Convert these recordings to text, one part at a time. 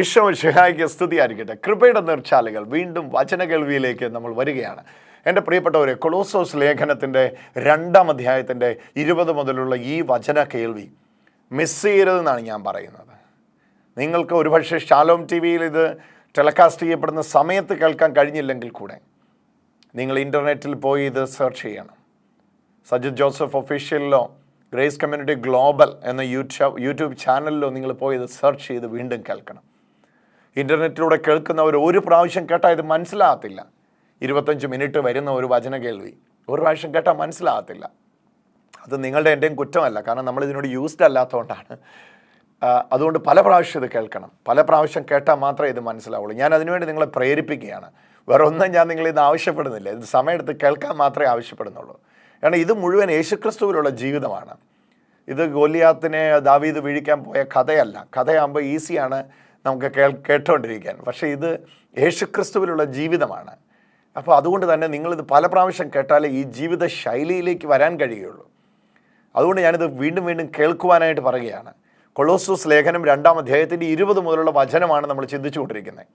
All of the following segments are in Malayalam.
ഈശോ സ്തുതി ആയിരിക്കട്ടെ കൃപയുടെ നിർച്ചാലുകൾ വീണ്ടും വചന കേൾവിയിലേക്ക് നമ്മൾ വരികയാണ്. എന്റെ പ്രിയപ്പെട്ടവരെ കൊളോസോസ് ലേഖനത്തിന്റെ രണ്ടാം അധ്യായത്തിന്റെ ഇരുപത് മുതലുള്ള ഈ വചന കേൾവി മിസ് ചെയ്യരുതെന്നാണ് ഞാൻ പറയുന്നത്. നിങ്ങൾക്ക് ഒരുപക്ഷെ ഷാലോം ടി വിയിൽ ഇത് ടെലികാസ്റ്റ് ചെയ്യപ്പെടുന്ന സമയത്ത് കേൾക്കാൻ കഴിഞ്ഞില്ലെങ്കിൽ കൂടെ നിങ്ങൾ ഇന്റർനെറ്റിൽ പോയി ഇത് സെർച്ച് ചെയ്യണം. സജിത് ജോസഫ് ഒഫീഷ്യലിലോ ഗ്രേസ് കമ്മ്യൂണിറ്റി ഗ്ലോബൽ എന്ന യൂട്യൂബ് യൂട്യൂബ് ചാനലിലോ നിങ്ങൾ പോയി ഇത് സെർച്ച് ചെയ്ത് വീണ്ടും കേൾക്കണം. ഇന്റർനെറ്റിലൂടെ കേൾക്കുന്നവർ ഒരു പ്രാവശ്യം കേട്ടാൽ ഇത് മനസ്സിലാകത്തില്ല. ഇരുപത്തഞ്ച് മിനിറ്റ് വരുന്ന ഒരു വചന കേൾവി. ഒരു പ്രാവശ്യം കേട്ടാൽ മനസ്സിലാകത്തില്ല. അത് നിങ്ങളുടെ എന്റെയും കുറ്റമല്ല. കാരണം നമ്മൾ ഇതിനോട് യൂസ്ഡ് അല്ലാത്തതുകൊണ്ടാണ്. അതുകൊണ്ട് പല പ്രാവശ്യം ഇത് കേൾക്കണം. പല പ്രാവശ്യം കേട്ടാൽ മാത്രമേ ഇത് മനസ്സിലാവുള്ളൂ. ഞാൻ അതിനുവേണ്ടി നിങ്ങളെ പ്രേരിപ്പിക്കുകയാണ്. വേറെ ഒന്നും ഞാൻ നിങ്ങളെ ഇത് ആവശ്യപ്പെടുന്നില്ല. ഇത് സമയമെടുത്ത് കേൾക്കാൻ മാത്രമേ ആവശ്യപ്പെടുന്നുള്ളൂ. കാരണം ഇത് മുഴുവൻ യേശുക്രിസ്തുവിലുള്ള ജീവിതമാണ്. ഇത് ഗോലിയാത്തിനെ ദാവീദ് വീഴിക്കാൻ പോയ കഥയല്ല. കഥയാകുമ്പോൾ ഈസിയാണ് നമുക്ക് കേൾ കേട്ടുകൊണ്ടിരിക്കാൻ പക്ഷേ ഇത് യേശുക്രിസ്തുവിലുള്ള ജീവിതമാണ്. അപ്പോൾ അതുകൊണ്ട് തന്നെ നിങ്ങളിത് പല പ്രാവശ്യം കേട്ടാലേ ഈ ജീവിത ശൈലിയിലേക്ക് വരാൻ കഴിയുള്ളൂ. അതുകൊണ്ട് ഞാനിത് വീണ്ടും വീണ്ടും കേൾക്കുവാനായിട്ട് പറയുകയാണ്. കൊളോസൂസ് ലേഖനം രണ്ടാം അധ്യായത്തിന്റെ ഇരുപത് മുതലുള്ള വചനമാണ് നമ്മൾ ചിന്തിച്ചുകൊണ്ടിരിക്കുന്നത്.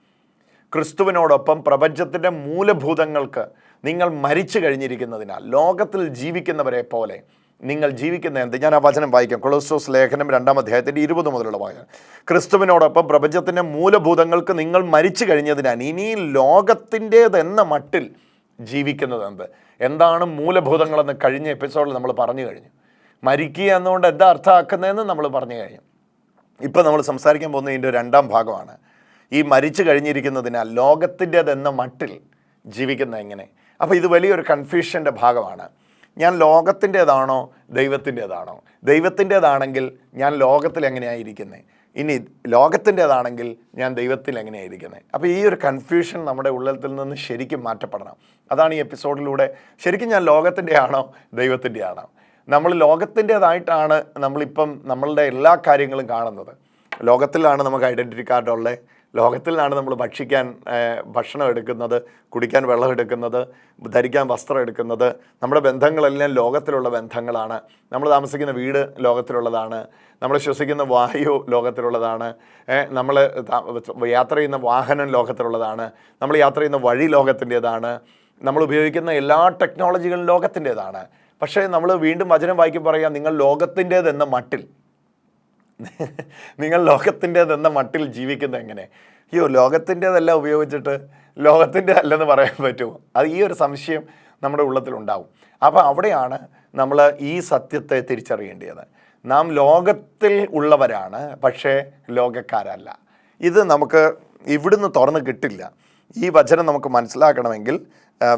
ക്രിസ്തുവിനോടൊപ്പം പ്രപഞ്ചത്തിന്റെ മൂലഭൂതങ്ങൾക്ക് നിങ്ങൾ മരിച്ചു കഴിഞ്ഞിരിക്കുന്നതിനാൽ ലോകത്തിൽ ജീവിക്കുന്നവരെ പോലെ നിങ്ങൾ ജീവിക്കുന്ന എന്ത്? ഞാൻ ആ വചനം വായിക്കാം. കൊളസ്ട്രോസ് ലേഖനം രണ്ടാം അധ്യായത്തിന്റെ ഇരുപത് മുതലുള്ള വായന. ക്രിസ്തുവിനോടൊപ്പം പ്രപഞ്ചത്തിന്റെ മൂലഭൂതങ്ങൾക്ക് നിങ്ങൾ മരിച്ചു കഴിഞ്ഞതിനാൽ ഇനി ലോകത്തിന്റേതെന്ന മട്ടിൽ ജീവിക്കുന്നത് എന്ത്? എന്താണ് മൂലഭൂതങ്ങളെന്ന് കഴിഞ്ഞ എപ്പിസോഡിൽ നമ്മൾ പറഞ്ഞു കഴിഞ്ഞു. മരിക്കുക എന്നുകൊണ്ട് എന്താ അർത്ഥമാക്കുന്നതെന്ന് നമ്മൾ പറഞ്ഞു കഴിഞ്ഞു. ഇപ്പം നമ്മൾ സംസാരിക്കാൻ പോകുന്ന ഇതിന്റെ രണ്ടാം ഭാഗമാണ്. ഈ മരിച്ചു കഴിഞ്ഞിരിക്കുന്നതിനാൽ ലോകത്തിന്റെതെന്ന മട്ടിൽ ജീവിക്കുന്ന എങ്ങനെ? അപ്പോൾ ഇത് വലിയൊരു കൺഫ്യൂഷന്റെ ഭാഗമാണ്. ഞാൻ ലോകത്തിന്റേതാണോ? ദൈവത്തിന്റേതാണോ? ദൈവത്തിന്റേതാണെങ്കിൽ ഞാൻ ലോകത്തിൽ എങ്ങനെയായിരിക്കുന്നത് ഇനി ലോകത്തിന്റേതാണെങ്കിൽ ഞാൻ ദൈവത്തിൽ എങ്ങനെയായിരിക്കുന്നത് അപ്പോൾ ഈ ഒരു കൺഫ്യൂഷൻ നമ്മുടെ ഉള്ളത്തിൽ നിന്ന് ശരിക്കും മാറ്റപ്പെടണം. അതാണ് ഈ എപ്പിസോഡിലൂടെ ശരിക്കും ഞാൻ ലോകത്തിന്റെ ആണോ ദൈവത്തിന്റെ ആണോ നമ്മൾ ലോകത്തിന്റേതായിട്ടാണ് നമ്മളിപ്പം നമ്മളുടെ എല്ലാ കാര്യങ്ങളും കാണുന്നത്. ലോകത്തിലാണ് നമുക്ക് ഐഡന്റിറ്റി കാർഡ് ഉള്ളത് ലോകത്തിലാണ് നമ്മൾ ഭക്ഷിക്കാൻ ഭക്ഷണം എടുക്കുന്നത് കുടിക്കാൻ വെള്ളം എടുക്കുന്നത് ധരിക്കാൻ വസ്ത്രം എടുക്കുന്നത്. നമ്മുടെ ബന്ധങ്ങളെല്ലാം ലോകത്തിലുള്ള ബന്ധങ്ങളാണ്. നമ്മൾ താമസിക്കുന്ന വീട് ലോകത്തിലുള്ളതാണ്. നമ്മൾ ശ്വസിക്കുന്ന വായു ലോകത്തിലുള്ളതാണ്. നമ്മൾ യാത്ര ചെയ്യുന്ന വാഹനം ലോകത്തിലുള്ളതാണ്. നമ്മൾ യാത്ര ചെയ്യുന്ന വഴി ലോകത്തിന്റേതാണ്. നമ്മൾ ഉപയോഗിക്കുന്ന എല്ലാ ടെക്നോളജികളും ലോകത്തിന്റേതാണ്. പക്ഷേ നമ്മൾ വീണ്ടും വചനം വായിക്കുമ്പോൾ പറയാം നിങ്ങൾ ലോകത്തിന്റേതെന്ന മട്ടിൽ. നിങ്ങൾ ലോകത്തിന്റെതെന്ന മട്ടിൽ ജീവിക്കുന്നത് എങ്ങനെ? അയ്യോ ലോകത്തിന്റെതെല്ലാം ഉപയോഗിച്ചിട്ട് ലോകത്തിന്റെ അല്ലെന്ന് പറയാൻ പറ്റുമോ? അത് ഈ ഒരു സംശയം നമ്മുടെ ഉള്ളത്തിലുണ്ടാവും. അപ്പോൾ അവിടെയാണ് നമ്മൾ ഈ സത്യത്തെ തിരിച്ചറിയേണ്ടത്. നാം ലോകത്തിൽ ഉള്ളവരാണ് പക്ഷേ ലോകക്കാരല്ല. ഇത് നമുക്ക് ഇവിടുന്ന് തുറന്ന് കിട്ടില്ല. ഈ വചനം നമുക്ക് മനസ്സിലാക്കണമെങ്കിൽ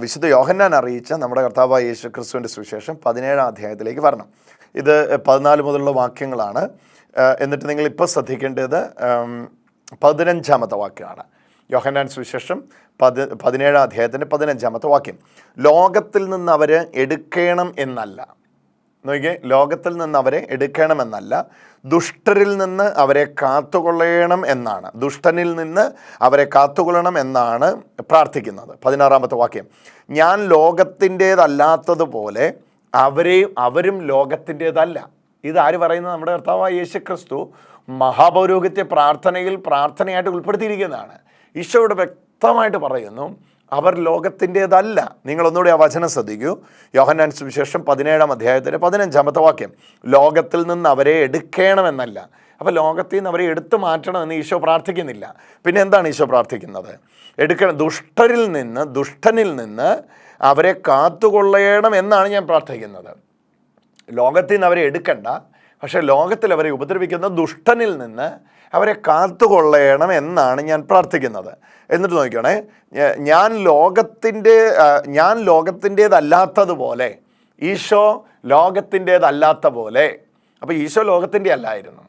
വിശുദ്ധ യോഹന്നാൻ അറിയിച്ച നമ്മുടെ കർത്താവ് യേശു ക്രിസ്തുവിന്റെ സുവിശേഷം പതിനേഴാം അധ്യായത്തിലേക്ക് വരണം. ഇത് പതിനാല് മുതലുള്ള വാക്യങ്ങളാണ്. എന്നിട്ട് നിങ്ങൾ ഇപ്പോൾ ശ്രദ്ധിക്കേണ്ടത് പതിനഞ്ചാമത്തെ വാക്യമാണ്. യോഹനാൻ സുവിശേഷം പതി പതിനേഴാം അധ്യായത്തിന്റെ പതിനഞ്ചാമത്തെ വാക്യം. ലോകത്തിൽ നിന്ന് അവർ എടുക്കണം എന്നല്ല. നോക്കിയേ ലോകത്തിൽ നിന്ന് അവരെ എടുക്കണമെന്നല്ല ദുഷ്ടരിൽ നിന്ന് അവരെ കാത്തുകൊള്ളണം എന്നാണ്. ദുഷ്ടനിൽ നിന്ന് അവരെ കാത്തുകൊള്ളണം എന്നാണ് പ്രാർത്ഥിക്കുന്നത്. പതിനാറാമത്തെ വാക്യം. ഞാൻ ലോകത്തിന്റേതല്ലാത്തതുപോലെ അവരെയും അവരും ലോകത്തിന്റേതല്ല. ഇത് ആര് പറയുന്നത്? നമ്മുടെ കർത്താവായ യേശു ക്രിസ്തു മഹാപൗരോഹിത്യ പ്രാർത്ഥനയിൽ പ്രാർത്ഥനയായിട്ട് ഉൾപ്പെടുത്തിയിരിക്കുന്നതാണ്. ഈശോയുടെ വ്യക്തമായിട്ട് പറയുന്നു അവർ ലോകത്തിന്റേതല്ല. നിങ്ങളൊന്നുകൂടി ആ വചനം ശ്രദ്ധിക്കൂ. യോഹന്നാൻ സുവിശേഷം പതിനേഴാം അധ്യായത്തിന്റെ പതിനഞ്ചാമത്തെ വാക്യം ലോകത്തിൽ നിന്ന് അവരെ എടുക്കണമെന്നല്ല. അപ്പോൾ ലോകത്തിൽ നിന്ന് അവരെ എടുത്തു മാറ്റണമെന്ന് ഈശോ പ്രാർത്ഥിക്കുന്നില്ല. പിന്നെ എന്താണ് ഈശോ പ്രാർത്ഥിക്കുന്നത്? എടുക്കണം ദുഷ്ടരിൽ നിന്ന് ദുഷ്ടനിൽ നിന്ന് അവരെ കാത്തുകൊള്ളണം എന്നാണ് ഞാൻ പ്രാർത്ഥിക്കുന്നത്. ലോകത്തിൽ നിന്ന് അവരെ എടുക്കണ്ട. പക്ഷേ ലോകത്തിൽ അവരെ ഉപദ്രവിക്കുന്ന ദുഷ്ടനിൽ നിന്ന് അവരെ കാത്തുകൊള്ളണം എന്നാണ് ഞാൻ പ്രാർത്ഥിക്കുന്നത്. എന്നിട്ട് നോക്കിക്കണേ. ഞാൻ ലോകത്തിന്റെ ഞാൻ ലോകത്തിന്റേതല്ലാത്തതുപോലെ ഈശോ ലോകത്തിന്റേതല്ലാത്ത പോലെ അപ്പോൾ ഈശോ ലോകത്തിന്റെ അല്ലായിരുന്നു.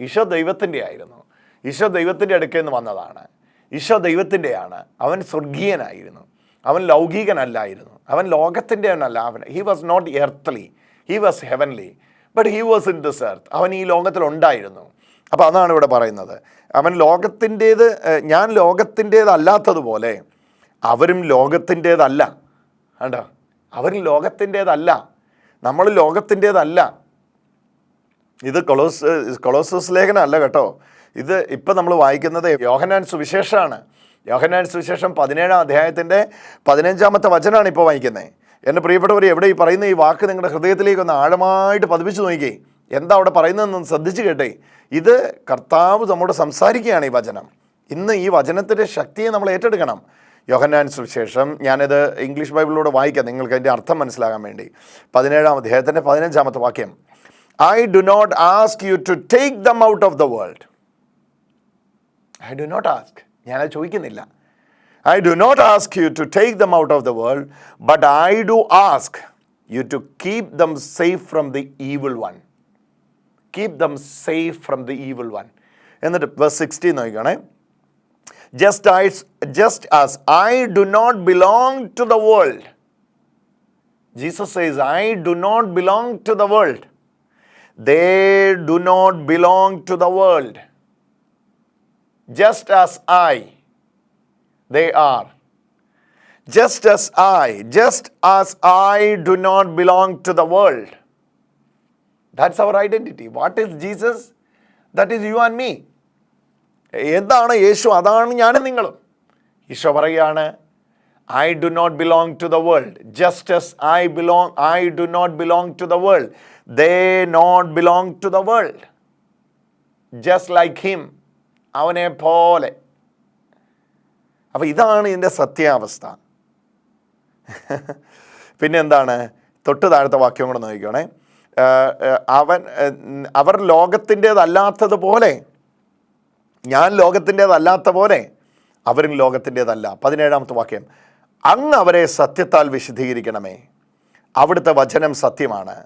ഈശോ ദൈവത്തിന്റെ ആയിരുന്നു. ഈശോ ദൈവത്തിന്റെ അടുക്കൽ നിന്ന് വന്നതാണ്. ഈശോ ദൈവത്തിന്റെയാണ്. അവൻ സ്വർഗീയനായിരുന്നു. അവൻ ലൗകികനല്ലായിരുന്നു. അവൻ ലോകത്തിന്റെ അല്ല അവൻ he was not earthly he was heavenly but he was in this earth അവൻ ഈ ലോകത്തിൽ ഉണ്ടായിരുന്നു അപ്പോൾ അതാണ് ഇവിടെ പറയുന്നത്. അവൻ ലോകത്തിന്റേത് ഞാൻ ലോകത്തിന്റേതല്ലാത്തതുപോലെ അവരും ലോകത്തിന്റേതല്ല. കണ്ടോ? അവരും ലോകത്തിന്റേതല്ല. നമ്മൾ ലോകത്തിന്റേതല്ല. ഇത് കൊളോസ് കൊളോസസ് ലേഖനമല്ല കേട്ടോ. ഇത് ഇപ്പം നമ്മൾ വായിക്കുന്നത് യോഹനാൻ സുവിശേഷമാണ്. യോഹനാൻ സുവിശേഷം പതിനേഴാം അധ്യായത്തിന്റെ പതിനഞ്ചാമത്തെ വചനമാണ് ഇപ്പോൾ വായിക്കുന്നത്. എന്റെ പ്രിയപ്പെട്ടവർ എവിടെ ഈ പറയുന്ന ഈ വാക്ക് നിങ്ങളുടെ ഹൃദയത്തിലേക്ക് ഒന്ന് ആഴമായിട്ട് പതിപ്പിച്ച് നോക്കി എന്താ അവിടെ പറയുന്നതെന്ന് ശ്രദ്ധിച്ചു കേട്ടെ. ഇത് കർത്താവ് നമ്മോട് സംസാരിക്കുകയാണ് ഈ വചനം. ഇന്ന് ഈ വചനത്തിന്റെ ശക്തിയെ നമ്മൾ ഏറ്റെടുക്കണം. യോഹന്നാൻ സുവിശേഷം ഞാനിത് ഇംഗ്ലീഷ് ബൈബിളിലൂടെ വായിക്കാം നിങ്ങൾക്ക് അതിന്റെ അർത്ഥം മനസ്സിലാകാൻ വേണ്ടി. പതിനേഴാം അദ്ദേഹത്തിന്റെ പതിനഞ്ചാമത്തെ വാക്യം. I do not ask you to take them out of the world I do not ask ഞാനത് ചോദിക്കുന്നില്ല. I do not ask you to take them out of the world but I do ask you to keep them safe from the evil one keep them safe from the evil one എന്നിട്ട് verse sixteen നോക്കിക്കണേ. Just I just as I do not belong to the world Jesus says I do not belong to the world they do not belong to the world just as I, they are. Just as I, just as I do not belong to the world. That's our identity. What is Jesus? That is you and me. എന്താണ് യേശു അതാണ് ഞാനും നിങ്ങളും ഈശോ പറയുകയാണ് I do not belong to the world just as I belong I do not belong to the world they not belong to the world just like him അവനെ പോലെ അപ്പോൾ ഇതാണ് ഇതിന്റെ സത്യാവസ്ഥ. പിന്നെ എന്താണ്? തൊട്ട് താഴത്തെ വാക്യം കൂടെ നോക്കിക്കോണേ. അവൻ അവർ ലോകത്തിന്റേതല്ലാത്തതുപോലെ ഞാൻ ലോകത്തിന്റേതല്ലാത്ത പോലെ അവരും ലോകത്തിന്റേതല്ല. പതിനേഴാമത്തെ വാക്യം. അങ്ങ് അവരെ സത്യത്താൽ വിശദീകരിക്കണമേ അവിടുത്തെ വചനം സത്യമാണ്.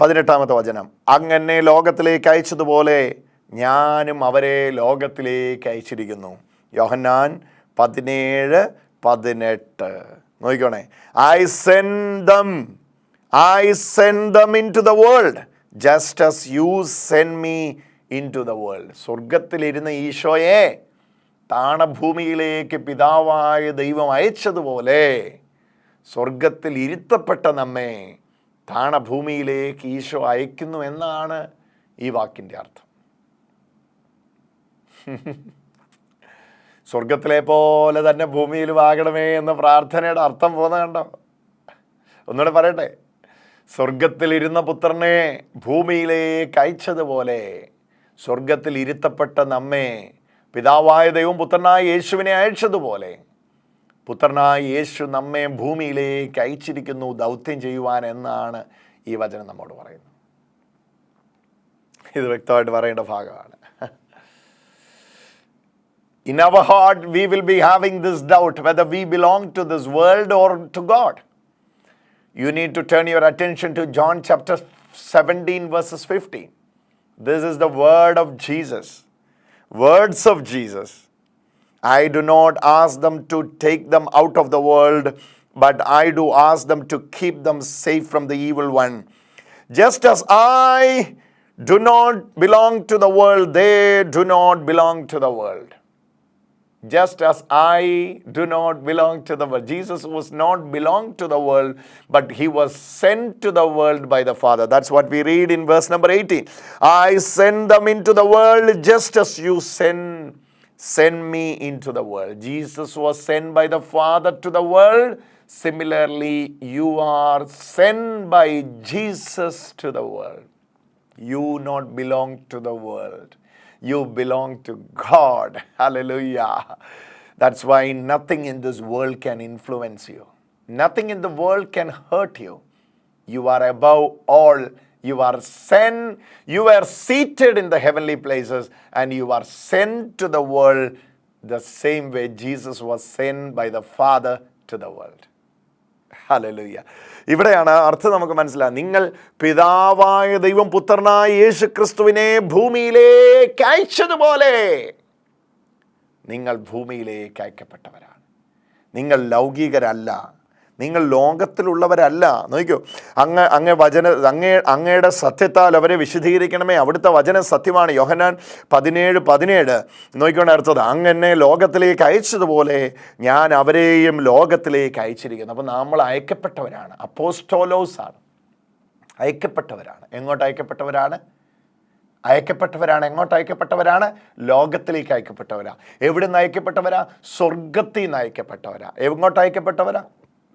പതിനെട്ടാമത്തെ വചനം. അങ്ങനെ ലോകത്തിലേക്ക് അയച്ചതുപോലെ ഞാനും അവരെ ലോകത്തിലേക്ക് അയച്ചിരിക്കുന്നു. യോഹന്നാൻ പതിനേഴ് പതിനെട്ട്. നോക്കിക്കോണേ. I send them I send them into the world just as you send me into the world സ്വർഗത്തിലിരുന്ന ഈശോയെ താണഭൂമിയിലേക്ക് പിതാവായ ദൈവം അയച്ചതുപോലെ സ്വർഗത്തിൽ ഇരുത്തപ്പെട്ട നമ്മെ താണഭൂമിയിലേക്ക് ഈശോ അയക്കുന്നു എന്നാണ് ഈ വാക്കിന്റെ അർത്ഥം. സ്വർഗത്തിലെ പോലെ തന്നെ ഭൂമിയിലും ആകണമേ എന്ന പ്രാർത്ഥനയുടെ അർത്ഥം പോകുന്ന കണ്ടോ? ഒന്നുകൂടെ പറയട്ടെ. സ്വർഗത്തിലിരുന്ന പുത്രനെ ഭൂമിയിലേക്ക് അയച്ചതുപോലെ സ്വർഗത്തിൽ ഇരുത്തപ്പെട്ട നമ്മെ പിതാവായ ദൈവം പുത്രനായ യേശുവിനെ അയച്ചതുപോലെ പുത്രനായ യേശു നമ്മെ ഭൂമിയിലേക്ക് അയച്ചിരിക്കുന്നു ദൗത്യം ചെയ്യുവാൻ എന്നാണ് ഈ വചനം നമ്മോട് പറയുന്നത്. ഇത് വ്യക്തമായിട്ട് പറയേണ്ട ഭാഗമാണ്. In our heart, we will be having this doubt whether we belong to this world or to God. You need to turn your attention to John chapter 17, verses 15. This is the word of Jesus. Words of Jesus. I do not ask them to take them out of the world, but I do ask them to keep them safe from the evil one. Just as I do not belong to the world, they do not belong to the world just as I do not belong to the world. Jesus was not belong to the world, but he was sent to the world by the Father. That's what we read in verse number 18. I send them into the world just as you send send me into the world. Jesus was sent by the Father to the world. Similarly, you are sent by Jesus to the world. You not belong to the world. You belong to God. Hallelujah. That's why nothing in this world can influence you. Nothing in the world can hurt you. You are above all. You are sent. You are seated in the heavenly places and you are sent to the world the same way Jesus was sent by the Father to the world. ഹലലുയ്യ ഇവിടെയാണ് അർത്ഥം നമുക്ക് മനസ്സിലാകും നിങ്ങൾ പിതാവായ ദൈവം പുത്രനായ യേശു ക്രിസ്തുവിനെ ഭൂമിയിലേക്ക് അയച്ചതുപോലെ നിങ്ങൾ ഭൂമിയിലേക്ക് അയക്കപ്പെട്ടവരാണ്. നിങ്ങൾ ലൗകികരല്ല. നിങ്ങൾ ലോകത്തിലുള്ളവരല്ല. നോക്കിയോ അങ്ങ് അങ്ങ് വചന അങ്ങേ അങ്ങയുടെ സത്യത്താൽ അവരെ വിശദീകരിക്കണമേ അവിടുത്തെ വചനം സത്യമാണ്. യോഹനാൻ പതിനേഴ് പതിനേഴ്. നോക്കിക്കൊണ്ട് അടുത്തത്. അങ്ങനെ ലോകത്തിലേക്ക് അയച്ചതുപോലെ ഞാൻ അവരെയും ലോകത്തിലേക്ക് അയച്ചിരിക്കുന്നു. അപ്പോൾ നമ്മൾ അയക്കപ്പെട്ടവരാണ്. അപ്പോസ്റ്റോലോസാണ് അയക്കപ്പെട്ടവരാണ്. എങ്ങോട്ട് അയക്കപ്പെട്ടവരാണ്? അയക്കപ്പെട്ടവരാണ്. എങ്ങോട്ട് അയക്കപ്പെട്ടവരാണ്? ലോകത്തിലേക്ക് അയക്കപ്പെട്ടവരാ. എവിടെ നിന്ന് അയക്കപ്പെട്ടവരാ? സ്വർഗത്തിൽ നിന്ന് അയക്കപ്പെട്ടവരാ. എങ്ങോട്ട് അയക്കപ്പെട്ടവരാ?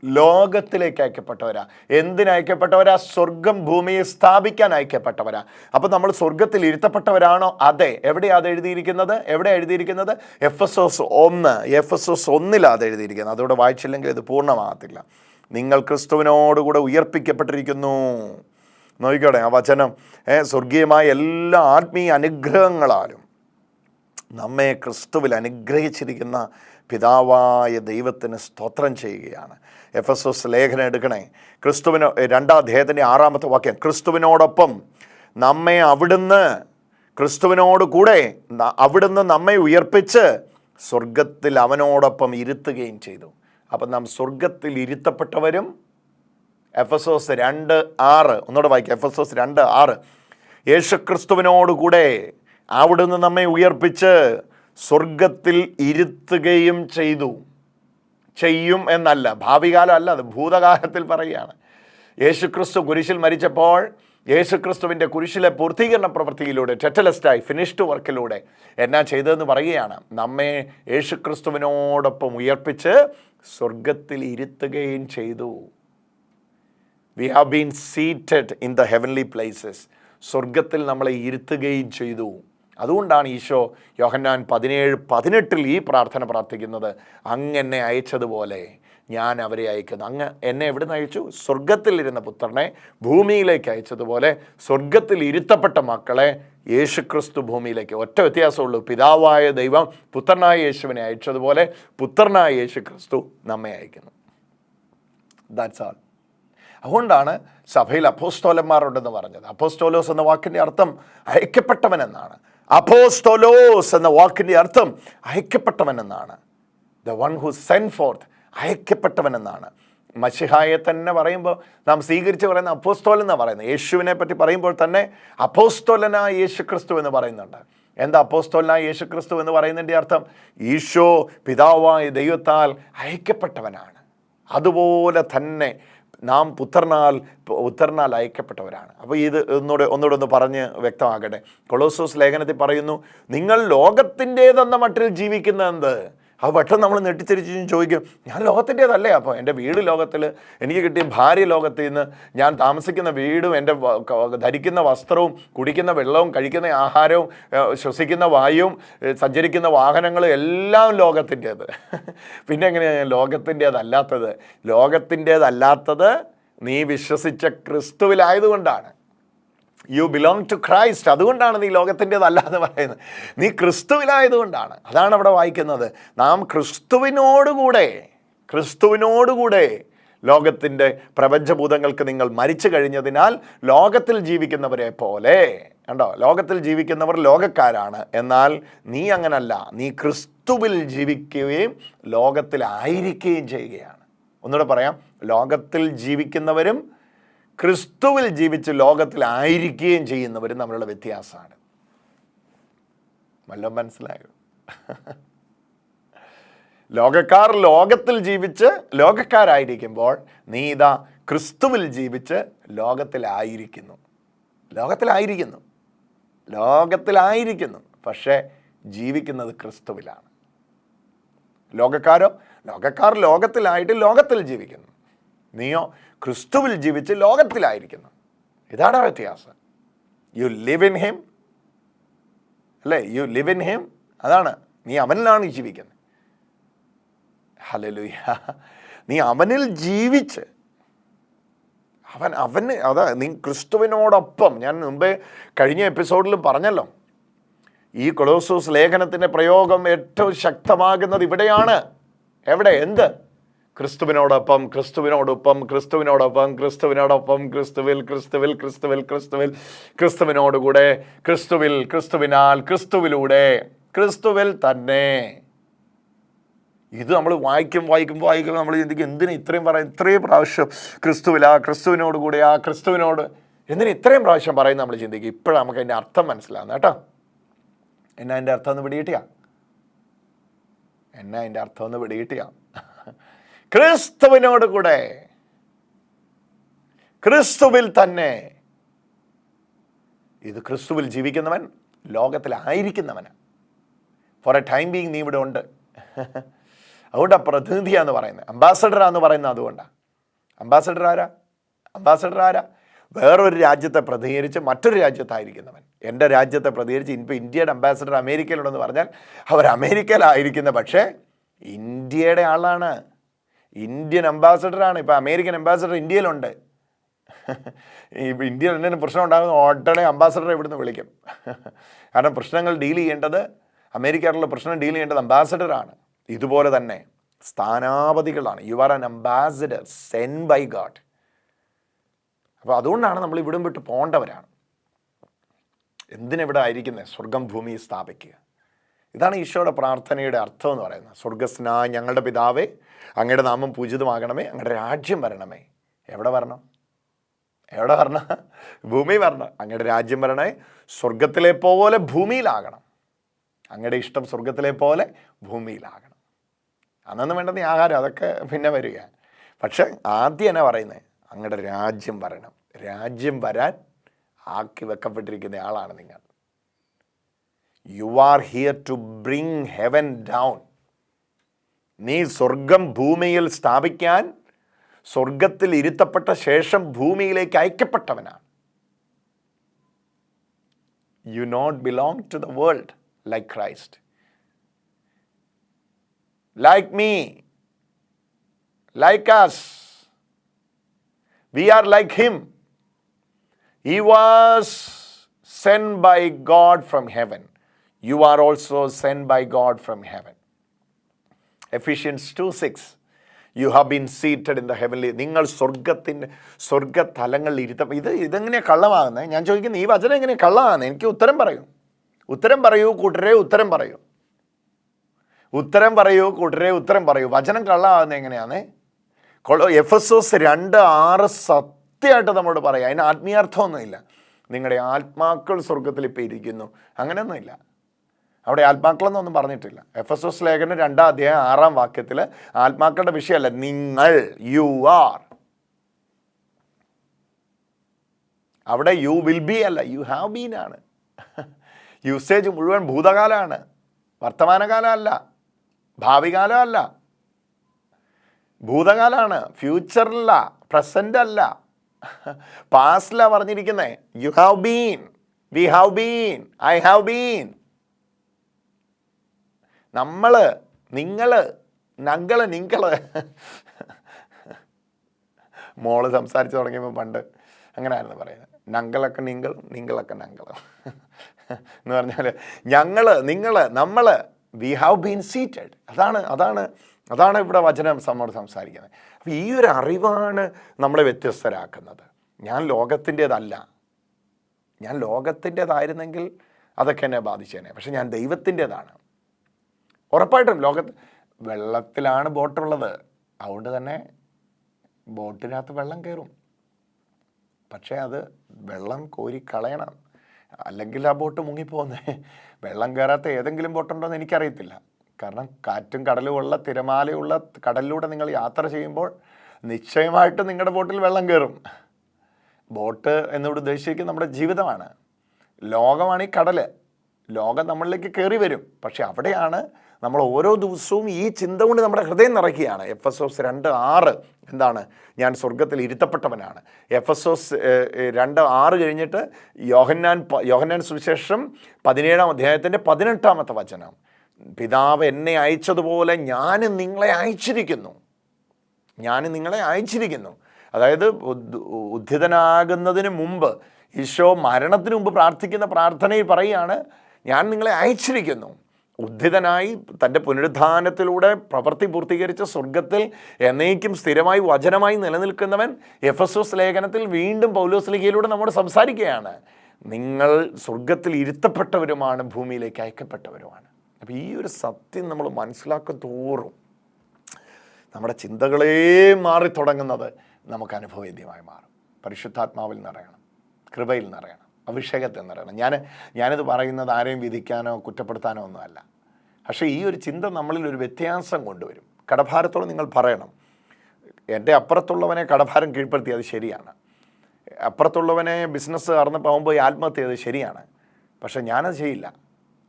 ലോകത്തിലേക്ക് അയക്കപ്പെട്ടവരാ. എന്തിനയക്കപ്പെട്ടവരാ സ്വർഗം ഭൂമിയെ സ്ഥാപിക്കാൻ അയക്കപ്പെട്ടവരാ. അപ്പോൾ നമ്മൾ സ്വർഗത്തിൽ ഇരുത്തപ്പെട്ടവരാണോ? അതെ. എവിടെയാണ് അത് എഴുതിയിരിക്കുന്നത്? എവിടെ എഴുതിയിരിക്കുന്നത്? എഫ് എസ് എസ് ഒന്ന്. എഫ് എസ് എസ് ഒന്നിലാണ് അത് എഴുതിയിരിക്കുന്നത്. അതോടെ വായിച്ചില്ലെങ്കിൽ ഇത് പൂർണമാകത്തില്ല. നിങ്ങൾ ക്രിസ്തുവിനോടുകൂടെ ഉയർപ്പിക്കപ്പെട്ടിരിക്കുന്നു. നോക്കിക്കോട്ടെ ആ വചനം. സ്വർഗീയമായ എല്ലാ ആത്മീയ അനുഗ്രഹങ്ങളാലും നമ്മെ ക്രിസ്തുവിൽ അനുഗ്രഹിച്ചിരിക്കുന്ന പിതാവായ ദൈവത്തിന് സ്തോത്രം ചെയ്യുകയാണ്. എഫ് എസ് എസ് ലേഖനം എടുക്കണേ. ക്രിസ്തുവിന് രണ്ടാം അധ്യായത്തിന്റെ ആറാമത്തെ വാക്യം. ക്രിസ്തുവിനോടൊപ്പം നമ്മെ അവിടുന്ന് ക്രിസ്തുവിനോട് കൂടെ അവിടുന്ന് നമ്മെ ഉയർപ്പിച്ച് സ്വർഗത്തിൽ അവനോടൊപ്പം ഇരുത്തുകയും ചെയ്തു. അപ്പം നാം സ്വർഗത്തിൽ ഇരുത്തപ്പെട്ടവരും എഫ് എസ് എസ് രണ്ട് ആറ് ഒന്നുകൂടെ വായിക്കാം. എഫ് എസ് എസ് രണ്ട് ആറ്. യേശുക്രിസ്തുവിനോടുകൂടെ അവിടുന്ന് നമ്മെ ഉയർപ്പിച്ച് സ്വർഗത്തിൽ ഇരുത്തുകയും ചെയ്തു. ചെയ്യും എന്നല്ല. ഭാവികാലം അല്ല അത് ഭൂതകാലത്തിൽ പറയുകയാണ്. യേശുക്രിസ്തു കുരിശിൽ മരിച്ചപ്പോൾ യേശുക്രിസ്തുവിന്റെ കുരിശിലെ പൂർത്തീകരണ പ്രവൃത്തിയിലൂടെ ടെറ്റലസ്റ്റായി ഫിനിഷ്ഡ് വർക്കിലൂടെ എന്നാ ചെയ്തതെന്ന് പറയുകയാണ്. നമ്മെ യേശുക്രിസ്തുവിനോടൊപ്പം ഉയർപ്പിച്ച് സ്വർഗത്തിൽ ഇരുത്തുകയും ചെയ്തു. We have been seated in the heavenly places സ്വർഗത്തിൽ നമ്മളെ ഇരുത്തുകയും ചെയ്തു. അതുകൊണ്ടാണ് ഈശോ യോഹന്നാൻ പതിനേഴ് പതിനെട്ടിൽ ഈ പ്രാർത്ഥന പ്രാർത്ഥിക്കുന്നത്. അങ്ങ് എന്നെ അയച്ചതുപോലെ ഞാൻ അവരെ അയക്കുന്നു. അങ്ങ് എന്നെ എവിടെ നിന്ന് അയച്ചു? സ്വർഗത്തിലിരുന്ന പുത്രനെ ഭൂമിയിലേക്ക് അയച്ചതുപോലെ സ്വർഗത്തിൽ ഇരുത്തപ്പെട്ട മക്കളെ യേശുക്രിസ്തു ഭൂമിയിലേക്ക്. ഒറ്റ വ്യത്യാസമുള്ളൂ. പിതാവായ ദൈവം പുത്രനായ യേശുവിനെ അയച്ചതുപോലെ പുത്രനായ യേശുക്രിസ്തു നമ്മെ അയക്കുന്നു. ദാറ്റ്സ് ആൾ അതുകൊണ്ടാണ് സഭയിൽ അപ്പോസ്തോലന്മാരുണ്ടെന്ന് പറഞ്ഞത്. അപ്പോസ്തോലോസ് എന്ന വാക്കിന്റെ അർത്ഥം അയക്കപ്പെട്ടവൻ എന്നാണ് അപ്പോസ്തോലോസ് എന്ന വാക്കിന്റെ അർത്ഥം അയക്കപ്പെട്ടവൻ എന്നാണ് the one who sent forth അയക്കപ്പെട്ടവൻ എന്നാണ് മഷിഹായെ തന്നെ പറയുമ്പോൾ നാം സ്വീകരിച്ച് പറയുന്ന അപ്പോസ്തോൽ എന്നാണ് പറയുന്നത്? യേശുവിനെ പറ്റി പറയുമ്പോൾ തന്നെ അപ്പോസ്തോലനായ യേശു ക്രിസ്തു എന്ന് പറയുന്നുണ്ട്. എന്താ അപ്പോസ്തോലനായ യേശു ക്രിസ്തു എന്ന് പറയുന്നതിന്റെ അർത്ഥം? ഈശോ പിതാവായ ദൈവത്താൽ അയക്കപ്പെട്ടവനാണ്. അതുപോലെ തന്നെ നാം പുത്രനാൽ പുത്രനാൽ അയക്കപ്പെട്ടവരാണ്. അപ്പോൾ ഇത് ഒന്നുകൂടെ ഒന്നുകൂടെ ഒന്ന് പറഞ്ഞ് വ്യക്തമാകട്ടെ കൊളോസോസ് ലേഖനത്തിൽ പറയുന്നു നിങ്ങൾ ലോകത്തിന്റേതെന്ന മട്ടിൽ ജീവിക്കുന്ന എന്ത്? അത് പെട്ടെന്ന് നമ്മൾ നെട്ടിത്തിരിച്ച് ചോദിക്കും ഞാൻ ലോകത്തിന്റേതല്ലേ? അപ്പോൾ എന്റെ വീട് ലോകത്തിൽ എനിക്ക് കിട്ടിയ ഭാര്യ ലോകത്തിൽ നിന്ന് ഞാൻ താമസിക്കുന്ന വീടും എന്റെ ധരിക്കുന്ന വസ്ത്രവും കുടിക്കുന്ന വെള്ളവും കഴിക്കുന്ന ആഹാരവും ശ്വസിക്കുന്ന വായുവും സഞ്ചരിക്കുന്ന വാഹനങ്ങളും എല്ലാം ലോകത്തിന്റേത്. പിന്നെ എങ്ങനെയാണ് ഞാൻ ലോകത്തിന്റേതല്ലാത്തത്? ലോകത്തിന്റേതല്ലാത്തത് നീ വിശ്വസിച്ച ക്രിസ്തുവിലായതുകൊണ്ടാണ്. യു ബിലോങ് ടു ക്രൈസ്റ്റ് അതുകൊണ്ടാണ് നീ ലോകത്തിന്റെതല്ലാതെ പറയുന്നത്. നീ ക്രിസ്തുവിലായതുകൊണ്ടാണ്. അതാണ് അവിടെ വായിക്കുന്നത്. നാം ക്രിസ്തുവിനോടുകൂടെ ക്രിസ്തുവിനോടുകൂടെ ലോകത്തിന്റെ പ്രപഞ്ചഭൂതങ്ങൾക്ക് നിങ്ങൾ മരിച്ചു കഴിഞ്ഞതിനാൽ ലോകത്തിൽ ജീവിക്കുന്നവരെ പോലെ. കണ്ടോ? ലോകത്തിൽ ജീവിക്കുന്നവർ ലോകക്കാരാണ്. എന്നാൽ നീ അങ്ങനല്ല. നീ ക്രിസ്തുവിൽ ജീവിക്കുകയും ലോകത്തിലായിരിക്കുകയും ചെയ്യുകയാണ്. ഒന്നുകൂടെ പറയാം. ലോകത്തിൽ ജീവിക്കുന്നവരും ക്രിസ്തുവിൽ ജീവിച്ച് ലോകത്തിലായിരിക്കുകയും ചെയ്യുന്നവരും നമ്മളുടെ വ്യത്യാസമാണ്. വല്ലതും മനസ്സിലായോ? ലോകക്കാർ ലോകത്തിൽ ജീവിച്ച് ലോകക്കാരായിരിക്കുമ്പോൾ നീ ക്രിസ്തുവിൽ ജീവിച്ച് ലോകത്തിലായിരിക്കുന്നു. ലോകത്തിലായിരിക്കുന്നു. ലോകത്തിലായിരിക്കുന്നു. പക്ഷേ ജീവിക്കുന്നത് ക്രിസ്തുവിലാണ്. ലോകക്കാരോ? ലോകക്കാർ ലോകത്തിലായിട്ട് ലോകത്തിൽ ജീവിക്കുന്നു. നീയോ ക്രിസ്തുവിൽ ജീവിച്ച് ലോകത്തിലായിരിക്കുന്നു. ഇതാണ് വ്യത്യാസം. യു ലിവ് ഇൻ ഹിം അല്ലേ? യു ലിവ് ഇൻ ഹിം അതാണ്. നീ അവനിലാണ് ജീവിക്കുന്നത്. ഹലലുയ നീ അവനിൽ ജീവിച്ച് അവൻ അവന് അതാ നീ ക്രിസ്തുവിനോടൊപ്പം ഞാൻ മുമ്പേ കഴിഞ്ഞ എപ്പിസോഡിലും പറഞ്ഞല്ലോ. ഈ കൊളോസൂസ് ലേഖനത്തിന്റെ പ്രയോഗം ഏറ്റവും ശക്തമാകുന്നത് ഇവിടെയാണ്. എവിടെ? എന്ത്? ക്രിസ്തുവിനോടൊപ്പം ക്രിസ്തുവിനോടൊപ്പം ക്രിസ്തുവിനോടൊപ്പം ക്രിസ്തുവിനോടൊപ്പം ക്രിസ്തുവിൽ ക്രിസ്തുവിൽ ക്രിസ്തുവിൽ ക്രിസ്തുവിൽ ക്രിസ്തുവിനോടുകൂടെ ക്രിസ്തുവിൽ ക്രിസ്തുവിനാൽ ക്രിസ്തുവിലൂടെ ക്രിസ്തുവിൽ തന്നെ. ഇത് നമ്മൾ വായിക്കും വായിക്കും വായിക്കും. നമ്മൾ ചിന്തിക്കും എന്തിനാ ഇത്രയും പറയാം ഇത്രയും പ്രാവശ്യം ക്രിസ്തുവിലാ ക്രിസ്തുവിനോട് കൂടെ ആ ക്രിസ്തുവിനോട് എന്തിനു ഇത്രയും പ്രാവശ്യം പറയുന്നത് നമ്മൾ ചിന്തിക്കും? ഇപ്പോഴാണ് നമുക്ക് അതിന്റെ അർത്ഥം മനസ്സിലാകുന്നത് കേട്ടോ. എന്നാ അതിന്റെ അർത്ഥം ഒന്ന് പിടികിട്ടിയാ? എന്നാ അതിന്റെ അർത്ഥം ഒന്ന് പിടികിട്ടിയാ? ക്രിസ്തുവിനോട് കൂടെ ക്രിസ്തുവിൽ തന്നെ ഇത് ക്രിസ്തുവിൽ ജീവിക്കുന്നവൻ ലോകത്തിലായിരിക്കുന്നവനാണ് ഫോർ എ ടൈം ബീങ് നീ ഇവിടെ ഉണ്ട്. അതുകൊണ്ടാണ് പ്രതിനിധിയാന്ന് പറയുന്നത്. അംബാസഡറാന്ന് പറയുന്നത് അതുകൊണ്ടാണ് അംബാസഡർ ആരാ? അംബാസഡർ ആരാ? വേറൊരു രാജ്യത്തെ പ്രതികരിച്ച് മറ്റൊരു രാജ്യത്തായിരിക്കുന്നവൻ. എന്റെ രാജ്യത്തെ പ്രതികരിച്ച് ഇപ്പോൾ ഇന്ത്യയുടെ അംബാസഡർ അമേരിക്കയിലുണ്ടെന്ന് പറഞ്ഞാൽ അവർ അമേരിക്കയിലായിരിക്കുന്ന പക്ഷേ ഇന്ത്യയുടെ ആളാണ്. ഇന്ത്യൻ അംബാസഡറാണ്. ഇപ്പോൾ അമേരിക്കൻ അംബാസഡർ ഇന്ത്യയിലുണ്ട്. ഈ ഇന്ത്യയിൽ എന്തെങ്കിലും പ്രശ്നം ഉണ്ടാകുന്ന ഉടനെ അംബാസഡറെ ഇവിടുന്ന് വിളിക്കും. കാരണം പ്രശ്നങ്ങൾ ഡീൽ ചെയ്യേണ്ടത് അമേരിക്കയിലുള്ള പ്രശ്നം ഡീൽ ചെയ്യേണ്ടത് അംബാസഡറാണ്. ഇതുപോലെ തന്നെ സ്ഥാനാപതികളാണ്. You are an ambassador sent by God അപ്പോൾ അതുകൊണ്ടാണ് നമ്മൾ ഇവിടും വിട്ട് പോകേണ്ടവരാണ് എന്തിനെവിടെ ആയിരിക്കുന്നത് സ്വർഗം ഭൂമി സ്ഥാപിക്കുക. ഇതാണ് ഈശോയുടെ പ്രാർത്ഥനയുടെ അർത്ഥം എന്ന് പറയുന്നത്. സ്വർഗസ്നായ ഞങ്ങളുടെ പിതാവേ അങ്ങയുടെ നാമം പൂജിതമാകണമേ അങ്ങയുടെ രാജ്യം വരണമേ. എവിടെ വരണം? എവിടെ വരണം? ഭൂമി വരണം. അങ്ങയുടെ രാജ്യം വരണേ സ്വർഗത്തിലെ പോലെ ഭൂമിയിലാകണം. അങ്ങയുടെ ഇഷ്ടം സ്വർഗത്തിലെ പോലെ ഭൂമിയിലാകണം. അന്നൊന്നും വേണ്ട നീ ആഹാരം അതൊക്കെ പിന്നെ വരിക. പക്ഷെ ആദ്യം എന്നാ പറയുന്നത് അങ്ങയുടെ രാജ്യം വരണം. രാജ്യം വരാൻ ആക്കി വെക്കപ്പെട്ടിരിക്കുന്ന ആളാണ് നിങ്ങൾ. You are here to bring heaven down നീ സ്വർഗം ഭൂമിയിൽ സ്ഥാപിക്കാൻ സ്വർഗത്തിൽ ഇരുത്തപ്പെട്ട ശേഷം ഭൂമിയിലേക്ക് അയക്കപ്പെട്ടവനാണ്. You not belong to the world like Christ like me like as we are like him he was sent by God from heaven you are also sent by God from heaven Ephesians 2 6. You have been seated in the heavenly നിങ്ങൾ സ്വർഗത്തിന്റെ സ്വർഗതലങ്ങളിൽ ഇരുത്ത. ഇത് ഇതെങ്ങനെയാണ് കള്ളമാകുന്നത്? ഞാൻ ചോദിക്കുന്നത് ഈ വചനം എങ്ങനെയാണ് കള്ളമാകുന്നത്? എനിക്ക് ഉത്തരം പറയൂ. ഉത്തരം പറയൂ കൂട്ടരെ ഉത്തരം പറയൂ. ഉത്തരം പറയൂ കൂട്ടരെ ഉത്തരം പറയൂ. വചനം കള്ളമാകുന്നത് എങ്ങനെയാണ്? എഫ് എസ് എസ് രണ്ട് ആറ് സത്യമായിട്ട് നമ്മോട് പറയാം. അതിന് ആത്മീയാർത്ഥമൊന്നുമില്ല. നിങ്ങളുടെ ആത്മാക്കൾ സ്വർഗത്തിൽ ഇപ്പോൾ ഇരിക്കുന്നു. അങ്ങനെയൊന്നുമില്ല. അവിടെ ആത്മാക്കളെന്നൊന്നും പറഞ്ഞിട്ടില്ല. എഫ് എസ് എസ് ലേഖനം രണ്ടാം അധ്യായം ആറാം വാക്യത്തിൽ ആത്മാക്കളുടെ വിഷയമല്ല നിങ്ങൾ യു ആർ അവിടെ യു വിൽ ബി അല്ല യു ഹാവ് ബീൻ ആണ്. യൂസേജ് മുഴുവൻ ഭൂതകാലമാണ്. വർത്തമാനകാലമല്ല ഭാവികാലമല്ല. ഭൂതകാലമാണ് ഫ്യൂച്ചറിലല്ല പ്രസന്റ് അല്ല പാസ്റ്റിലാണ് പറഞ്ഞിരിക്കുന്നത് you have been we have been I have been നമ്മൾ നിങ്ങൾ ഞങ്ങൾ നിങ്ങൾ. മോൾ സംസാരിച്ച് തുടങ്ങിയപ്പോൾ പണ്ട് അങ്ങനെയായിരുന്നു പറയുന്നത്. നങ്കളൊക്കെ നിങ്ങൾ നിങ്ങളൊക്കെ നങ്ങൾ എന്ന് പറഞ്ഞാൽ ഞങ്ങൾ നിങ്ങൾ നമ്മൾ വി ഹാവ് ബീൻ സീറ്റഡ് അതാണ് അതാണ് അതാണ് ഇവിടെ വചനം നമ്മോട് സംസാരിക്കുന്നത്. അപ്പോൾ ഈ ഒരു അറിവാണ് നമ്മളെ വ്യത്യസ്തരാക്കുന്നത്. ഞാൻ ലോകത്തിന്റേതല്ല. ഞാൻ ലോകത്തിന്റേതായിരുന്നെങ്കിൽ അതൊക്കെ എന്നെ ബാധിച്ചേനെ. പക്ഷെ ഞാൻ ദൈവത്തിന്റേതാണ്. ഉറപ്പായിട്ടും ലോകത്ത് വെള്ളത്തിലാണ് ബോട്ടുള്ളത്. അതുകൊണ്ട് തന്നെ ബോട്ടിനകത്ത് വെള്ളം കയറും. പക്ഷേ അത് വെള്ളം കോരി കളയണം. അല്ലെങ്കിൽ ആ ബോട്ട് മുങ്ങിപ്പോകുന്നേ. വെള്ളം കയറാത്ത ഏതെങ്കിലും ബോട്ടുണ്ടോ എന്ന് എനിക്കറിയത്തില്ല. കാരണം കാറ്റും കടലുമുള്ള തിരമാലയുള്ള കടലിലൂടെ നിങ്ങൾ യാത്ര ചെയ്യുമ്പോൾ നിശ്ചയമായിട്ടും നിങ്ങളുടെ ബോട്ടിൽ വെള്ളം കയറും. ബോട്ട് എന്നിവിടെ ഉദ്ദേശിക്കുന്നത് നമ്മുടെ ജീവിതമാണ്. ലോകമാണ് ഈ കടൽ. ലോകം നമ്മളിലേക്ക് കയറി വരും. പക്ഷെ അവിടെയാണ് നമ്മൾ ഓരോ ദിവസവും ഈ ചിന്ത കൊണ്ട് നമ്മുടെ ഹൃദയം നിറയ്ക്കുകയാണ്. എഫ് എസ് ഓസ് രണ്ട് ആറ് എന്താണ്? ഞാൻ സ്വർഗത്തിൽ ഇരുത്തപ്പെട്ടവനാണ്. എഫ് എസ് ഓസ് രണ്ട് ആറ് കഴിഞ്ഞിട്ട് യോഹന്നാൻ യോഹന്നാൻ സുവിശേഷം പതിനേഴാം അധ്യായത്തിന്റെ പതിനെട്ടാമത്തെ വചനം. പിതാവ് എന്നെ അയച്ചതുപോലെ ഞാൻ നിങ്ങളെ അയച്ചിരിക്കുന്നു. ഞാൻ നിങ്ങളെ അയച്ചിരിക്കുന്നു. അതായത് ഉദ്- ഉദ്ധിതനാകുന്നതിന് മുമ്പ് ഈശോ മരണത്തിന് മുമ്പ് പ്രാർത്ഥിക്കുന്ന പ്രാർത്ഥനയിൽ പറയുകയാണ് ഞാൻ നിങ്ങളെ അയച്ചിരിക്കുന്നു. ഉദ്ധിതനായി തന്റെ പുനരുദ്ധാനത്തിലൂടെ പ്രവൃത്തി പൂർത്തീകരിച്ച സ്വർഗത്തിൽ എന്നേക്കും സ്ഥിരമായി വചനമായി നിലനിൽക്കുന്നവൻ എഫ് എസ് എസ് ലേഖനത്തിൽ വീണ്ടും പൗലോസ് ലിഖയിലൂടെ നമ്മോട് സംസാരിക്കുകയാണ്. നിങ്ങൾ സ്വർഗത്തിൽ ഇരുത്തപ്പെട്ടവരുമാണ് ഭൂമിയിലേക്ക് അയക്കപ്പെട്ടവരുമാണ്. അപ്പോൾ ഈ ഒരു സത്യം നമ്മൾ മനസ്സിലാക്കും തോറും നമ്മുടെ ചിന്തകളേ മാറി തുടങ്ങുന്നത് നമുക്ക് അനുഭവവേദ്യമായി മാറും. പരിശുദ്ധാത്മാവിൽ നിറയണം കൃപയിൽ നിറയണം അഭിഷേകത്തിൽ നിറയണം ഞാൻ ഞാനിത് പറയുന്നത് ആരെയും വിധിക്കാനോ കുറ്റപ്പെടുത്താനോ ഒന്നുമല്ല. പക്ഷേ ഈ ഒരു ചിന്ത നമ്മളിൽ ഒരു വ്യത്യാസം കൊണ്ടുവരും. കടഭാരത്തോട് നിങ്ങൾ പറയണം. എന്റെ അപ്പുറത്തുള്ളവനെ കടഭാരം കീഴ്പ്പെടുത്തി അത് ശരിയാണ്. അപ്പുറത്തുള്ളവനെ ബിസിനസ് അറിഞ്ഞ് പോകുമ്പോൾ ആത്മഹത്യ അത് ശരിയാണ്. പക്ഷേ ഞാനത് ചെയ്യില്ല.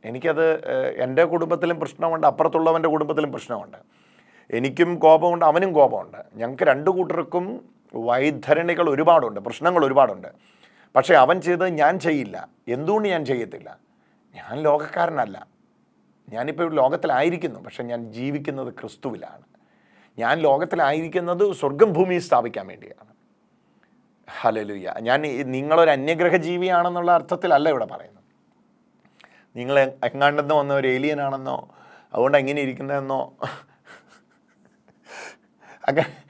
എനിക്കത് എന്റെ കുടുംബത്തിലും പ്രശ്നമുണ്ട് അപ്പുറത്തുള്ളവന്റെ കുടുംബത്തിലും പ്രശ്നമുണ്ട്. എനിക്കും കോപമുണ്ട് അവനും കോപമുണ്ട്. ഞങ്ങൾക്ക് രണ്ട് കൂട്ടർക്കും വൈധരണികൾ ഒരുപാടുണ്ട് പ്രശ്നങ്ങൾ ഒരുപാടുണ്ട്. പക്ഷേ അവൻ ചെയ്തത് ഞാൻ ചെയ്യില്ല. എന്തുകൊണ്ട് ഞാൻ ചെയ്യത്തില്ല? ഞാൻ ലോകക്കാരനല്ല. ഞാനിപ്പോൾ ലോകത്തിലായിരിക്കുന്നു പക്ഷേ ഞാൻ ജീവിക്കുന്നത് ക്രിസ്തുവിലാണ്. ഞാൻ ലോകത്തിലായിരിക്കുന്നത് സ്വർഗം ഭൂമി സ്ഥാപിക്കാൻ വേണ്ടിയാണ്. ഹലലുയ്യ ഞാൻ നിങ്ങളൊരു അന്യഗ്രഹ ജീവിയാണെന്നുള്ള അർത്ഥത്തിലല്ല ഇവിടെ പറയുന്നത്. നിങ്ങൾ എങ്ങാണ്ടെന്നോ വന്ന ഒരു ഏലിയൻ ആണെന്നോ അതുകൊണ്ട് എങ്ങനെ ഇരിക്കുന്നതെന്നോ അങ്ങനെ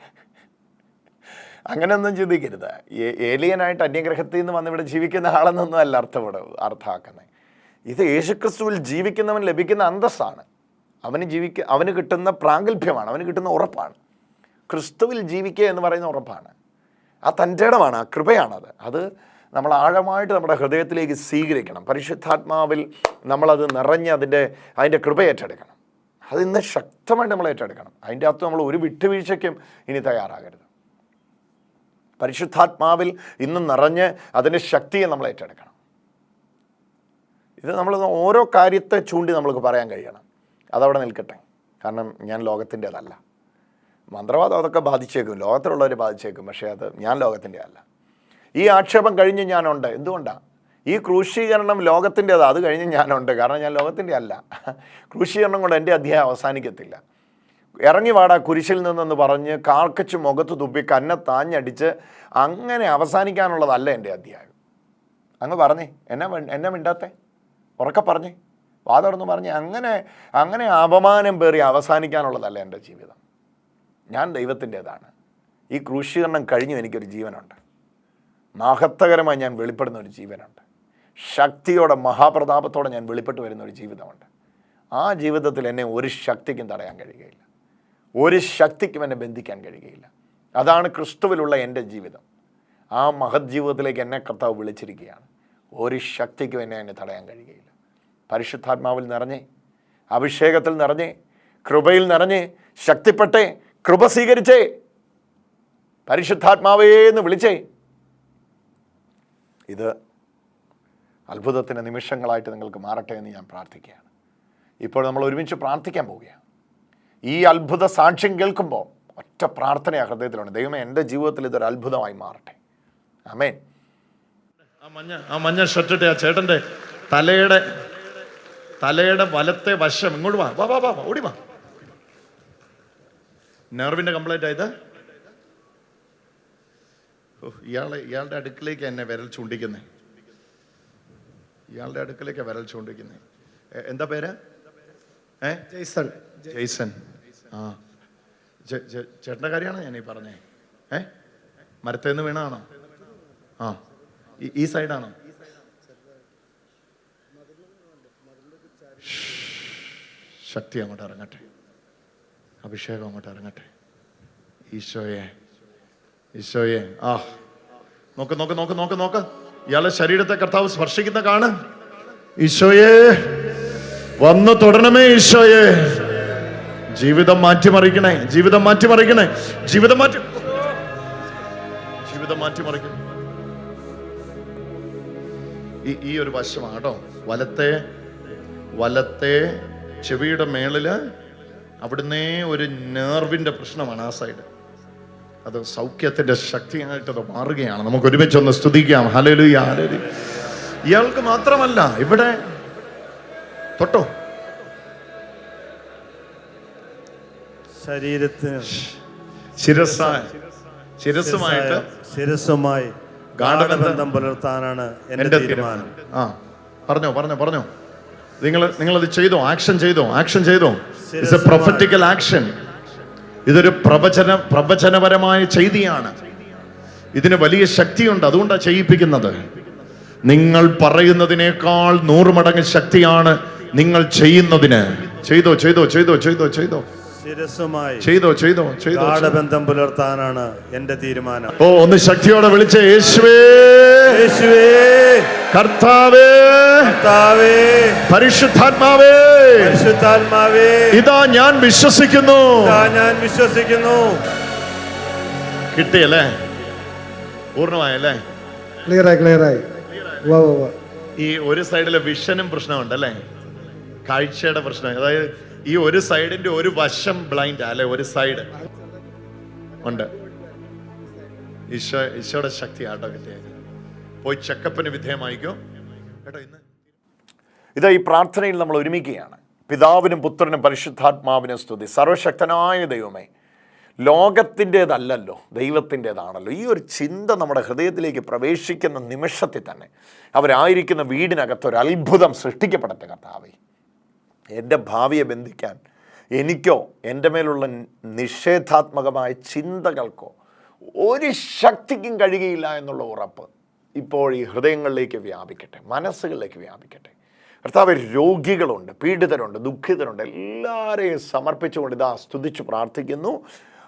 അങ്ങനെയൊന്നും ചിന്തിക്കരുത്. ഏലിയനായിട്ട് അന്യഗ്രഹത്തിൽ നിന്ന് വന്ന് ഇവിടെ ജീവിക്കുന്ന ആളെന്നൊന്നും അല്ല അർത്ഥപ്പെട അർത്ഥമാക്കുന്നത്. ഇത് യേശുക്രിസ്തുവിൽ ജീവിക്കുന്നവൻ ലഭിക്കുന്ന അന്തസ്സാണ്. അവന് ജീവിക്ക അവന് കിട്ടുന്ന പ്രാഗൽഭ്യമാണ് അവന് കിട്ടുന്ന ഉറപ്പാണ്. ക്രിസ്തുവിൽ ജീവിക്കുക എന്ന് പറയുന്ന ഉറപ്പാണ്. ആ തന്റെ ഇടമാണ് ആ കൃപയാണത്. അത് നമ്മൾ ആഴമായിട്ട് നമ്മുടെ ഹൃദയത്തിലേക്ക് സ്വീകരിക്കണം. പരിശുദ്ധാത്മാവിൽ നമ്മളത് നിറഞ്ഞ് അതിന്റെ അതിന്റെ കൃപ ഏറ്റെടുക്കണം. അത് ഇന്ന് ശക്തമായിട്ട് നമ്മൾ ഏറ്റെടുക്കണം. അതിന്റെ അകത്ത് നമ്മൾ ഒരു വിട്ടുവീഴ്ചയ്ക്കും ഇനി തയ്യാറാകരുത്. പരിശുദ്ധാത്മാവിൽ ഇന്ന് നിറഞ്ഞ് അതിന്റെ ശക്തിയെ നമ്മൾ ഏറ്റെടുക്കണം. ഇത് നമ്മൾ ഓരോ കാര്യത്തെ ചൂണ്ടി നമ്മൾക്ക് പറയാൻ കഴിയണം. അതവിടെ നിൽക്കട്ടെ. കാരണം ഞാൻ ലോകത്തിന്റെതല്ല. മന്ത്രവാദം അതൊക്കെ ബാധിച്ചേക്കും. ലോകത്തിലുള്ളവർ ബാധിച്ചേക്കും. പക്ഷേ അത് ഞാൻ ലോകത്തിന്റെ അല്ല ഈ ആക്ഷേപം കഴിഞ്ഞ് ഞാനുണ്ട്. എന്തുകൊണ്ടാണ് ഈ ക്രൂശീകരണം ലോകത്തിന്റെതാണ് അത് കഴിഞ്ഞ് ഞാനുണ്ട്. കാരണം ഞാൻ ലോകത്തിന്റെ അല്ല ക്രൂശീകരണം കൊണ്ട് എന്റെ അധ്യായം അവസാനിക്കത്തില്ല. ഇറങ്ങി വാടാ കുരിശിൽ നിന്നെന്ന് പറഞ്ഞ് കാർക്കച്ച് മുഖത്ത് തുപ്പി കന്നെ താഞ്ഞടിച്ച് അങ്ങനെ അവസാനിക്കാനുള്ളതല്ല എന്റെ അധ്യായം. അങ്ങ് പറഞ്ഞേ. എന്നാ എന്നാ മിണ്ടാത്തേ മിണ്ടാത്തെ? ഉറക്കെ പറഞ്ഞേ വാതടന്ന് പറഞ്ഞ് അങ്ങനെ അങ്ങനെ അപമാനം പേറി അവസാനിക്കാനുള്ളതല്ല എന്റെ ജീവിതം. ഞാൻ ദൈവത്തിന്റെതാണ്. ഈ ക്രൂശീകരണം കഴിഞ്ഞു എനിക്കൊരു ജീവനുണ്ട്. മഹത്തകരമായി ഞാൻ വെളിപ്പെടുന്ന ഒരു ജീവനുണ്ട്. ശക്തിയോടെ മഹാപ്രതാപത്തോടെ ഞാൻ വെളിപ്പെട്ട് വരുന്ന ഒരു ജീവിതമുണ്ട്. ആ ജീവിതത്തിൽ എന്നെ ഒരു ശക്തിക്കും തടയാൻ കഴിയുകയില്ല. ഒരു ശക്തിക്കും എന്നെ ബന്ധിക്കാൻ കഴിയുകയില്ല. അതാണ് ക്രിസ്തുവിലുള്ള എന്റെ ജീവിതം. ആ മഹത് ജീവിതത്തിലേക്ക് എന്നെ കർത്താവ് വിളിച്ചിരിക്കുകയാണ്. ഒരു ശക്തിക്കും എന്നെ എന്നെ തടയാൻ കഴിയുകയില്ല. പരിശുദ്ധാത്മാവിൽ നിറഞ്ഞേ അഭിഷേകത്തിൽ നിറഞ്ഞേ കൃപയിൽ നിറഞ്ഞേ ശക്തിപ്പെട്ടേ കൃപ സ്വീകരിച്ചേ പരിശുദ്ധാത്മാവേ എന്ന് വിളിച്ചേ ഇത് അത്ഭുതത്തിന്റെ നിമിഷങ്ങളായിട്ട് നിങ്ങൾക്ക് മാറട്ടെ എന്ന് ഞാൻ പ്രാർത്ഥിക്കുകയാണ്. ഇപ്പോൾ നമ്മൾ ഒരുമിച്ച് പ്രാർത്ഥിക്കാൻ പോവുകയാണ്. ഈ അത്ഭുത സാക്ഷ്യം കേൾക്കുമ്പോൾ ഒറ്റ പ്രാർത്ഥന ആ ഹൃദയത്തിലുണ്ട്. ദൈവമേ എന്റെ ജീവിതത്തിൽ ഇതൊരു അത്ഭുതമായി മാറട്ടെ. അമേൻ ആ മഞ്ഞ ആ മഞ്ഞ ഷർട്ടിട്ട് ആ ചേട്ടന്റെ തലയുടെ തലയുടെ വലത്തെ വശം. ഇങ്ങോട്ട് വാ വാ വാ വാ ഓടി വാ. നെർവിന്റെ കംപ്ലൈന്റ് ആയത് ഓ, ഇയാളെ ഇയാളുടെ അടുക്കിലേക്ക് എന്നെ വിരൽ ചൂണ്ടിക്കുന്നത് ഇയാളുടെ അടുക്കിലേക്ക് വിരൽ ചൂണ്ടിക്കുന്നത് എന്താ പേര്? ഏ? ജയ്സൺ. ജെയ്സൺ. ആ. ചേട്ടന്റെ കാര്യമാണ് ഞാൻ ഈ പറഞ്ഞേ? ഏ? മരത്തേന്ന് വീണാണോ ആ. ഈ സൈഡാണോ ശക്തി അങ്ങോട്ട് ഇറങ്ങട്ടെ. അഭിഷേകം അങ്ങോട്ട് ഇറങ്ങട്ടെ. ഈശോയെ ഈശോയെ. ആ നോക്ക് നോക്ക് നോക്ക് നോക്ക് നോക്ക്. ഇയാളെ ശരീരത്തെ കർത്താവ് സ്പർശിക്കുന്ന കാണ്. ഈശോയെ വന്ന് തുടരണമേ ഈശോയെ. ജീവിതം മാറ്റിമറിക്കണേ ജീവിതം മാറ്റിമറിക്കണേ ജീവിതം മാറ്റി ജീവിതം മാറ്റിമറിക്കണം. ഈ ഈ ഒരു വശമാണ്? കേട്ടോ വലത്തെ വലത്തെ ചെവിയുടെ മേളിൽ അവിടുന്ന് ഒരു നേർവിന്റെ പ്രശ്നമാണ് ആ സൈഡ് അത് സൗഖ്യത്തിന്റെ ശക്തിയായിട്ട് അത് മാറുകയാണ്. നമുക്ക് ഒരുമിച്ച് ഒന്ന് സ്തുതിക്കാം. ഹലലുയ ഹലലു ഇയാൾക്ക് മാത്രമല്ല ഇവിടെ തൊട്ടോ? ശരീരത്തിന് ശിരസായ ശിരസുമായിട്ട് ശിരസുമായി ഗാഠബന്ധം പുലർത്താനാണ് എന്റെ തീരുമാനം. ആ പറഞ്ഞോ പറഞ്ഞോ പറഞ്ഞോ. നിങ്ങൾ നിങ്ങളത് ചെയ്തോ? ആക്ഷൻ ചെയ്തോ? ആക്ഷൻ ചെയ്തോ? It's A. പ്രൊഫറ്റിക്കൽ ആക്ഷൻ ഇതൊരു പ്രവചന പ്രവചനപരമായ ചെയ്തിയാണ്. ഇതിന് വലിയ ശക്തിയുണ്ട്. അതുകൊണ്ടാണ് ചെയ്യിപ്പിക്കുന്നത്. നിങ്ങൾ പറയുന്നതിനേക്കാൾ നൂറ് മടങ്ങ് ശക്തിയാണ് നിങ്ങൾ ചെയ്യുന്നതിന്. ചെയ്തോ ചെയ്തോ ചെയ്തോ ചെയ്തോ ചെയ്തോ. ശിരസുമായി ചെയ്തോ ചെയ്തോ ചെയ്തോ. ഗാഠബന്ധം പുലർത്താനാണ് എന്റെ തീരുമാനം. ഓ ഒന്ന് ശക്തിയോടെ വിളിച്ച യേശുവേ യേശുവേ കർത്താവേ കർത്താവേ പരിശുദ്ധാത്മാവേ പരിശുദ്ധാത്മാവേ ഇതാ ഞാൻ വിശ്വസിക്കുന്നു. ഇതാ ഞാൻ വിശ്വസിക്കുന്നു. കിട്ടിയല്ലേ? പൂർണമായല്ലേ? ക്ലിയറായി ക്ലിയറായി. വാ വാ വാ. ഈ ഒരു സൈഡിലെ വിഷനും പ്രശ്നമുണ്ട് അല്ലേ? കാഴ്ചയുടെ പ്രശ്നം. അതായത് ഈ ഒരു സൈഡിന്റെ ഒരു വശം ബ്ലൈൻഡ് അല്ലെ? ഒരു സൈഡ് ഉണ്ട്. ഈശോ ഈശോയുടെ ശക്തി ആട്ടോ പോയി ചെക്കപ്പിന് വിധേയമായിക്കോ കേട്ടോ ഇന്ന്. ഇത് ഈ പ്രാർത്ഥനയിൽ നമ്മൾ ഒരുമിക്കുകയാണ്. പിതാവിനും പുത്രനും പരിശുദ്ധാത്മാവിനും സ്തുതി. സർവശക്തനായ ദൈവമേ ലോകത്തിന്റേതല്ലല്ലോ ദൈവത്തിന്റേതാണല്ലോ. ഈ ഒരു ചിന്ത നമ്മുടെ ഹൃദയത്തിലേക്ക് പ്രവേശിക്കുന്ന നിമിഷത്തിൽ തന്നെ അവരായിരിക്കുന്ന വീടിനകത്ത് ഒരു അത്ഭുതം സൃഷ്ടിക്കപ്പെടട്ടെ കർത്താവേ. എന്റെ ഭാവിയെ ബന്ധിക്കാൻ എനിക്കോ എന്റെ മേലുള്ള നിഷേധാത്മകമായ ചിന്തകൾക്കോ ഒരു ശക്തിക്കും കഴിയുകയില്ല എന്നുള്ള ഉറപ്പ് ഇപ്പോൾ ഈ ഹൃദയങ്ങളിലേക്ക് വ്യാപിക്കട്ടെ മനസ്സുകളിലേക്ക് വ്യാപിക്കട്ടെ. കർത്താവ് രോഗികളുണ്ട് പീഡിതരുണ്ട് ദുഃഖിതരുണ്ട് എല്ലാവരെയും സമർപ്പിച്ചുകൊണ്ട് ഇതാ സ്തുതിച്ച് പ്രാർത്ഥിക്കുന്നു.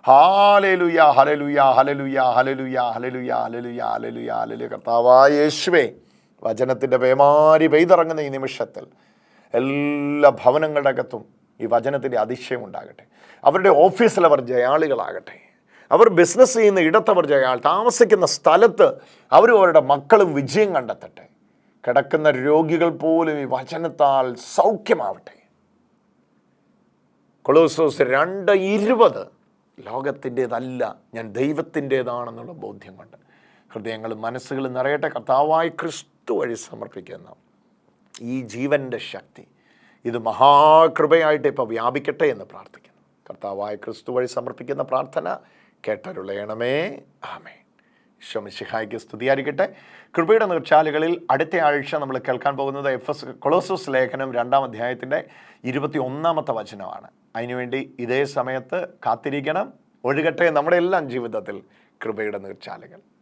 ഹാലലുയ ഹലലുയ ഹലലുയ ഹലലുയ ഹലലുയ ഹലലുയ ഹലലുയ ഹലലു കർത്താവായ യേശുവേ വചനത്തിന്റെ പേമാരി പെയ്തിറങ്ങുന്ന ഈ നിമിഷത്തിൽ എല്ലാ ഭവനങ്ങളുടെ അകത്തും ഈ വചനത്തിന്റെ അതിശയം ഉണ്ടാകട്ടെ. അവരുടെ ഓഫീസിൽ അവർ ജയാളികളാകട്ടെ. അവർ ബിസിനസ് ചെയ്യുന്ന ഇടത്തവർ ജയാൾ താമസിക്കുന്ന സ്ഥലത്ത് അവരും അവരുടെ മക്കളും വിജയം കണ്ടെത്തട്ടെ. കിടക്കുന്ന രോഗികൾ പോലും ഈ വചനത്താൽ സൗഖ്യമാവട്ടെ. കൊളോസോസ് രണ്ട് ഇരുപത് ലോകത്തിന്റേതല്ല ഞാൻ ദൈവത്തിന്റേതാണെന്നുള്ള ബോധ്യം കൊണ്ട് ഹൃദയങ്ങളും മനസ്സുകളും നിറയട്ടെ. കർത്താവായി ക്രിസ്തു വഴി സമർപ്പിക്കുന്ന. ഈ ജീവന്റെ ശക്തി. ഇത് മഹാകൃപയായിട്ട് ഇപ്പോൾ വ്യാപിക്കട്ടെ എന്ന് പ്രാർത്ഥിക്കുന്നു. കർത്താവായ ക്രിസ്തു വഴി സമർപ്പിക്കുന്ന പ്രാർത്ഥന കേട്ടരുളയണമേ. ആമേ ശമിശിഹായിക്ക് സ്തുതിയായിരിക്കട്ടെ. കൃപയുടെ നീർച്ചാലുകളിൽ അടുത്ത ആഴ്ച നമ്മൾ കേൾക്കാൻ പോകുന്നത് എഫ് എസ് കൊളോസസ് ലേഖനം രണ്ടാം അധ്യായത്തിന്റെ ഇരുപത്തി ഒന്നാമത്തെ വചനമാണ് അതിനുവേണ്ടി ഇതേ സമയത്ത് കാത്തിരിക്കണം. ഒഴുകട്ടെ നമ്മുടെ എല്ലാം ജീവിതത്തിൽ കൃപയുടെ നീർച്ചാലുകൾ.